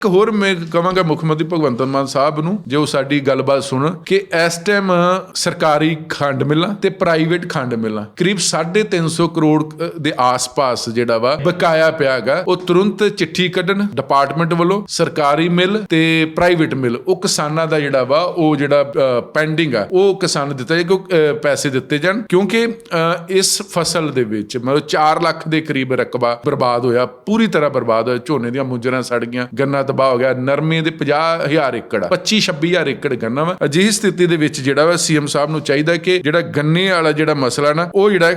ਇੱਕ ਹੋਰ ਮੈਂ ਕਹਾਂਗਾ ਮੁੱਖ ਮੰਤਰੀ ਭਗਵੰਤ ਮਾਨ ਸਾਹਿਬ ਨੂੰ ਜੋ ਸਾਡੀ ਗੱਲਬਾਤ ਸੁਣਨ ਕਿ ਇਸ ਟਾਈਮ ਸਰਕਾਰੀ ਖੰਡ ਮਿਲਾਂ ਤੇ ਪ੍ਰਾਈਵੇਟ ਖੰਡ ਮਿਲਾਂ ਕਰੀਬ 350 ਕਰੋੜ ਦੇ ਆਸ-ਪਾਸ ਜਿਹੜਾ ਵਾ ਬਕਾਇਆ ਪਿਆ ਉਹ ਤੁਰੰਤ ਚਿੱਠੀ ਕੱਢਣ ਡਿਪਾਰਟਮੈਂਟ ਵੱਲੋਂ ਸਰਕਾਰੀ ਮਿਲ ਤੇ ਪ੍ਰਾਈਵੇਟ ਮਿਲ ਉਹ ਕਿਸਾਨਾਂ ਦਾ ਜਿਹੜਾ ਵਾ ਉਹ ਜਿਹੜਾ ਪੈਂਡਿੰਗ ਆ ਉਹ ਕਿਸਾਨ ਦਿੱਤਾ ਜਾਏ ਕਿ ਪੈਸੇ ਦਿੱਤੇ ਜਾਣ ਕਿਉਂਕਿ ਅ, ਇਸ ਫਸਲ ਦੇ ਵਿੱਚ ਮਤਲਬ 4 ਲੱਖ ਦੇ ਕਰੀਬ ਰਕਬਾ ਬਰਬਾਦ ਹੋਇਆ ਪੂਰੀ ਤਰ੍ਹਾਂ ਬਰਬਾਦ ਹੋਇਆ ਝੋਨੇ ਦੀਆਂ ਮੁੰਜਰਾਂ ਸੜ ਗਈਆਂ ਗੰਨਾ ਤਬਾਹ ਹੋ ਗਿਆ, ਨਰਮੇ ਦੇ 50000 ਏਕੜ 25 26000 ਏਕੜ ਗੰਨਾ ਵਾ। ਅਜਿਹੀ ਸਥਿਤੀ ਦੇ ਵਿੱਚ ਜਿਹੜਾ ਵਾ, ਸੀਐਮ ਸਾਹਿਬ ਨੂੰ ਚਾਹੀਦਾ ਕਿ ਜਿਹੜਾ ਗੰਨੇ ਵਾਲਾ ਜਿਹੜਾ ਮਸਲਾ ਨਾ, ਉਹ ਜਿਹੜਾ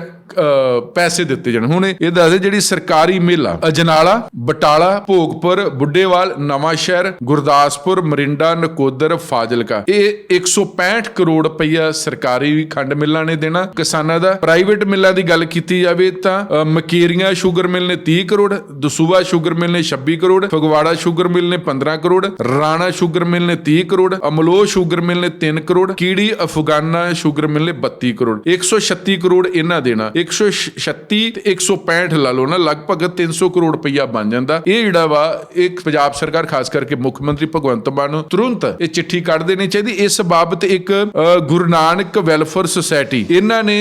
ਪੈਸੇ ਦਿੱਤੇ ਜਾਣ। ਹੁਣ ਇਹ ਦੱਸਦੇ ਜਿਹੜੀ ਸਰਕਾਰੀ ਮਿਲ ਆ, ਅਜਨਾਲਾ, ਬਟਾਲਾ, ਭੋਗਪੁਰ, ਬੁੱਢੇਵਾਲ ਨਵਾਂ ਸ਼ਹਿਰ ਗੁਰਦਾਸਪੁਰ, ਮਰਿੰਡਾ, ਨਕੋਦਰ, ਫਾਜ਼ਿਲਕਾ। ਇਹ 165 ਕਰੋੜ ਰੁਪਈਆ ਸਰਕਾਰੀ ਖੰਡ ਮਿੱਲਾਂ ਨੇ ਦੇਣਾ। ਕਿਸਾਨਾਂ ਦਾ ਪ੍ਰਾਈਵੇਟ ਮਿੱਲਾਂ ਦੀ ਗੱਲ ਕੀਤੀ ਜਾਵੇ ਤਾਂ ਮਕੇਰੀਆਂ ਸ਼ੂਗਰ ਮਿਲ ਨੇ 30 ਕਰੋੜ ਦਸੂਆ ਸ਼ੂਗਰ ਮਿਲ ਨੇ 26 ਕਰੋੜ, ਫਗਵਾੜਾ ਸ਼ੂਗਰ ਮਿਲ ਨੇ 15 ਕਰੋੜ, ਰਾਣਾ ਸ਼ੂਗਰ ਮਿਲ ਨੇ 30 ਕਰੋੜ ਅਮਲੋ ਸ਼ੂਗਰ ਮਿਲ ਨੇ 3 ਕਰੋੜ, ਕੀੜੀ ਅਫਗਾਨਾ ਸ਼ੂਗਰ ਮਿਲ ਨੇ 32 ਕਰੋੜ। 136 ਕਰੋੜ ਇਹਨਾਂ ਦੇਣਾ। 136 ਤੇ 165 ਲਾ ਲਓ ਨਾ, ਲਗਭਗ 300 ਕਰੋੜ ਰੁਪਈਆ ਬਣ ਜਾਂਦਾ। ਇਹ ਜਿਹੜਾ ਵਾ, ਇੱਕ ਪੰਜਾਬ ਸਰਕਾਰ, ਖਾਸ ਕਰਕੇ ਮੁੱਖ ਮੰਤਰੀ ਭਗਵੰਤ ਮਾਨ ਨੂੰ ਤੁਰੰਤ ਇਹ ਚਿੱਠੀ ਕੱਢ ਦੇਣੀ ਚਾਹੀਦੀ। ਇਸ ਬਾਬਤ ਇੱਕ ਗੁਰੂ ਨਾਨਕ ਵੈਲਫੇਅਰ ਸੁਸਾਇਟੀ, ਇਹਨਾਂ ਨੇ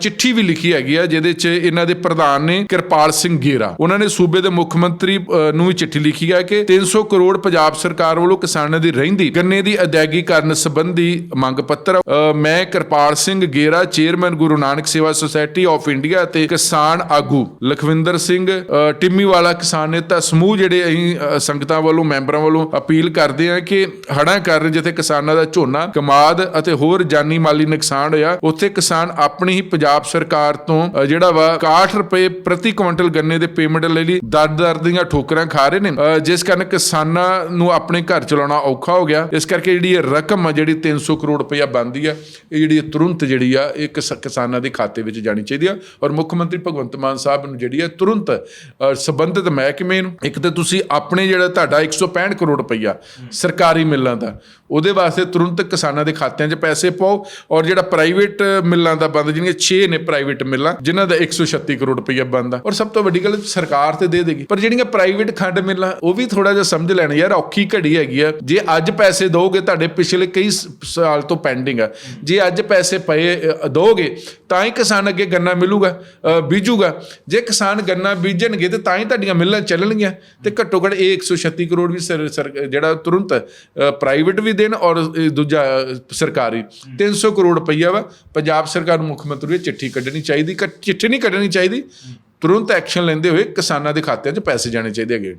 ਚਿੱਠੀ ਵੀ ਲਿਖੀ ਹੈਗੀ ਆ, ਜਿਹਦੇ 'ਚ ਇਹਨਾਂ ਦੇ ਪ੍ਰਧਾਨ ਨੇ ਕਿਰਪਾਲ ਸਿੰਘ ਗੇਰਾ। ਉਹਨਾਂ ਨੇ ਸੂਬੇ ਦੇ ਮੁੱਖ ਮੰਤਰੀ ਨੂੰ ਵੀ ਚਿੱਠੀ ਲਿਖੀ ਹੈ ਕਿ 300 ਕਰੋੜ ਪੰਜਾਬ ਸਰਕਾਰ ਵੱਲੋਂ ਕਿਸਾਨਾਂ ਦੀ ਰਹਿੰਦੀ, ਗੰਨੇ ਦੀ ਅਦਾਇਗੀ ਕਰਨ ਸੰਬੰਧੀ ਮੰਗ ਪੱਤਰ ਮੈਂ Kirpal Singh Gera, chairman Guru Nanak Seva society of India ਤੇ ਕਿਸਾਨ ਆਗੂ ਲਖਵਿੰਦਰ ਸਿੰਘ ਅ, ਟਿੰਮੀਵਾਲਾ ਕਿਸਾਨ ਨੇਤਾ ਸਮੂਹ ਜਿਹੜੇ ਅਸੀਂ ਸੰਗਤਾਂ ਵੱਲੋਂ ਮੈਂਬਰਾਂ ਵੱਲੋਂ ਅਪੀਲ ਕਰਦੇ ਆ ਕਿ ਹੜ੍ਹਾਂ ਕਾਰਨ ਜਿੱਥੇ ਕਿਸਾਨਾਂ ਦਾ ਝੋਨਾ ਕਮਾਦ ਅਤੇ ਹੋਰ ਜਾਨੀ ਮਾਲੀ ਨੁਕਸਾਨ ਹੋਇਆ ਉੱਥੇ ਕਿਸਾਨ ਆਪਣੀ ਹੀ ਪੰਜਾਬ ਸਰਕਾਰ ਤੋਂ ਜਿਹੜਾ ਵਾ 61 ਰੁਪਏ ਪ੍ਰਤੀ ਕੁਇੰਟਲ ਗੰਨੇ ਦੇ ਪੇਮੈਂਟ ਲਈ ਦਰ ਦਰ ਦੀਆਂ ਠੋਕਰਾਂ ਖਾ ਰਹੇ ਨੇ। ਜਿਸ ਕਾਰਨ ਕਿਸਾਨਾਂ ਨੂੰ ਆਪਣੇ ਘਰ ਚਲਾਉਣਾ ਔਖਾ ਹੋ ਗਿਆ। ਇਸ ਕਰਕੇ ਜਿਹੜੀ ਇਹ ਰਕਮ ਆ ਜਿਹੜੀ 300 ਕਰੋੜ ਰੁਪਇਆ ਬਣਦੀ ਆ ਇਹ ਜਿਹੜੀ ਤੁਰੰਤ ਜਿਹੜੀ ਆ ਇਹ ਕਿਸਾਨਾਂ ਦੇ ਖਾਤੇ ਵਿੱਚ ਜਾਣੀ ਚਾਹੀਦੀ ਆ ਔਰ ਮੁੱਖ ਮੰਤਰੀ ਭਗਵੰਤ ਮਾਨ ਸਾਹਿਬ ਨੂੰ ਜਿਹੜੀ ਆ ਤੁਰੰਤ ਅ, ਸੰਬੰਧਿਤ ਮਹਿਕਮੇ ਨੂੰ ਇੱਕ ਤਾਂ ਤੁਸੀਂ ਆਪਣੇ ਜਿਹੜਾ ਤੁਹਾਡਾ 165 ਕਰੋੜ ਰੁਪਈਆ ਸਰਕਾਰੀ ਮਿੱਲਾਂ ਦਾ ਉਹਦੇ ਵਾਸਤੇ ਤੁਰੰਤ ਕਿਸਾਨਾਂ ਦੇ ਖਾਤਿਆਂ 'ਚ ਪੈਸੇ ਪਾਓ ਔਰ ਜਿਹੜਾ ਪ੍ਰਾਈਵੇਟ ਮਿੱਲਾਂ ਦਾ ਬੰਦ ਜਿਹੜੀਆਂ 6 ਨੇ ਪ੍ਰਾਈਵੇਟ ਮਿੱਲਾਂ ਜਿਨ੍ਹਾਂ ਦਾ 136 ਕਰੋੜ ਰੁਪਈਆ ਬੰਦ ਆ। ਔਰ ਸਭ ਤੋਂ ਵੱਡੀ ਗੱਲ ਸਰਕਾਰ ਤੇ ਦੇ ਦੇਗੀ। ਪਰ ਜਿਹੜੀਆਂ ਪ੍ਰਾਈਵੇਟ ਖੰਡ ਮਿੱਲਾਂ ਉਹ ਵੀ ਥੋੜਾ ਜਿਹਾ ਸਮਝ ਲੈਣ ਯਾਰ ਔਖੀ ਘੜੀ ਹੈਗੀ ਆ। ਜੇ ਅੱਜ ਪੈਸੇ ਦੋਗੇ ਤੁਹਾਡੇ ਪਿਛਲੇ ਕਈ ਸਾਲ ਤੋਂ ਪੈਂਡਿੰਗ ਆ। ਜੇ ਅੱਜ ਪੈਸੇ ਪਏ ਅ, ਦੋਗੇ ਤਾਂ ਹੀ ਕਿਸਾਨ ਅੱਗੇ ਗੰਨਾ ਮਿਲੂਗਾ ਬੀਜੂਗਾ। ਜੇ ਕਿਸਾਨ ਗੰਨਾ ਬੀਜਣਗੇ ਤੇ ਤਾਂ ਹੀ ਤੁਹਾਡੀਆਂ ਮਿੱਲਾਂ ਚੱਲਣਗੀਆਂ। ਤੇ ਘੱਟੋ ਘੱਟ ਇਹ 136 ਕਰੋੜ ਵੀ ਜਿਹੜਾ ਤੁਰੰਤ ਪ੍ਰਾਈਵੇਟ ਵੀ ਦੇਣ ਔਰ ਦੂਜਾ ਅ, ਸਰਕਾਰੀ। 300 ਕਰੋੜ ਰੁਪਈਆ ਵਾ। ਪੰਜਾਬ ਸਰਕਾਰ ਨੂੰ ਮੁੱਖ ਮੰਤਰੀ ਨੂੰ ਚਿੱਠੀ ਕੱਢਣੀ ਚਾਹੀਦੀ ਚਿੱਠੀ ਨਹੀਂ ਕੱਢਣੀ ਚਾਹੀਦੀ। ਤੁਰੰਤ ਐਕਸ਼ਨ ਲੈਂਦੇ ਹੋਏ ਕਿਸਾਨਾਂ ਦੇ ਖਾਤਿਆਂ 'ਚ ਪੈਸੇ ਜਾਣੇ ਚਾਹੀਦੇ ਹੈਗੇ।